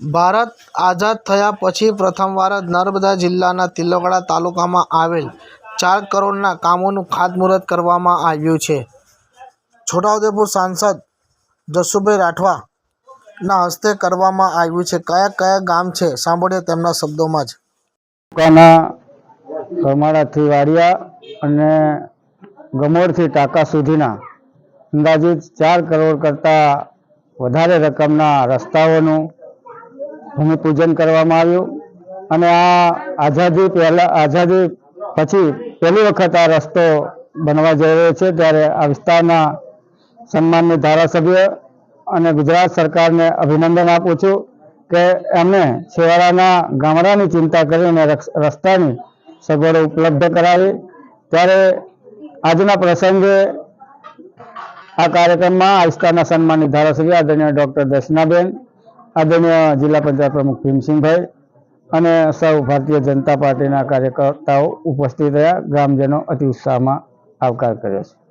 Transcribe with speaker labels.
Speaker 1: ભારત આઝાદ થયા પછી પ્રથમવાર જ નર્મદા જિલ્લાના તિલકડા તાલુકામાં આવેલ ચાર કરોડના કામોનું ખાતમુહૂર્ત કરવામાં આવ્યું છે. છોટાઉદેપુર સાંસદ જસુભાઈ રાઠવાના હસ્તે કરવામાં આવ્યું છે. કયા કયા ગામ છે? સાંભળીએ તેમના શબ્દોમાં જ.
Speaker 2: તાલુકાના ગમાડાથી વાડિયા અને ગમોડથી ટાંકા સુધીના અંદાજિત ચાર કરોડ કરતાં વધારે રકમના રસ્તાઓનું ભૂમિપૂજન કરવામાં આવ્યું. અને આ આઝાદી પહેલા, આઝાદી પછી પહેલી વખત આ રસ્તો બનવા જઈ રહ્યો છે, ત્યારે આ વિસ્તારના સન્માનની ધારાસભ્ય અને ગુજરાત સરકારને અભિનંદન આપું છું કે એમણે છેવાડાના ગામડાની ચિંતા કરીને રસ્તાની સગવડો ઉપલબ્ધ કરાવી. ત્યારે આજના પ્રસંગે આ કાર્યક્રમમાં આ વિસ્તારના સન્માનિત ધારાસભ્ય આદરણીય ડૉક્ટર દર્શનાબેન આદરણીય જિલ્લા પંચાયત પ્રમુખ ભીમસિંહભાઈ અને સૌ ભારતીય જનતા પાર્ટીના કાર્યકર્તાઓ ઉપસ્થિત રહ્યા. ગ્રામજનો અતિ ઉત્સાહમાં આવકાર કર્યો છે.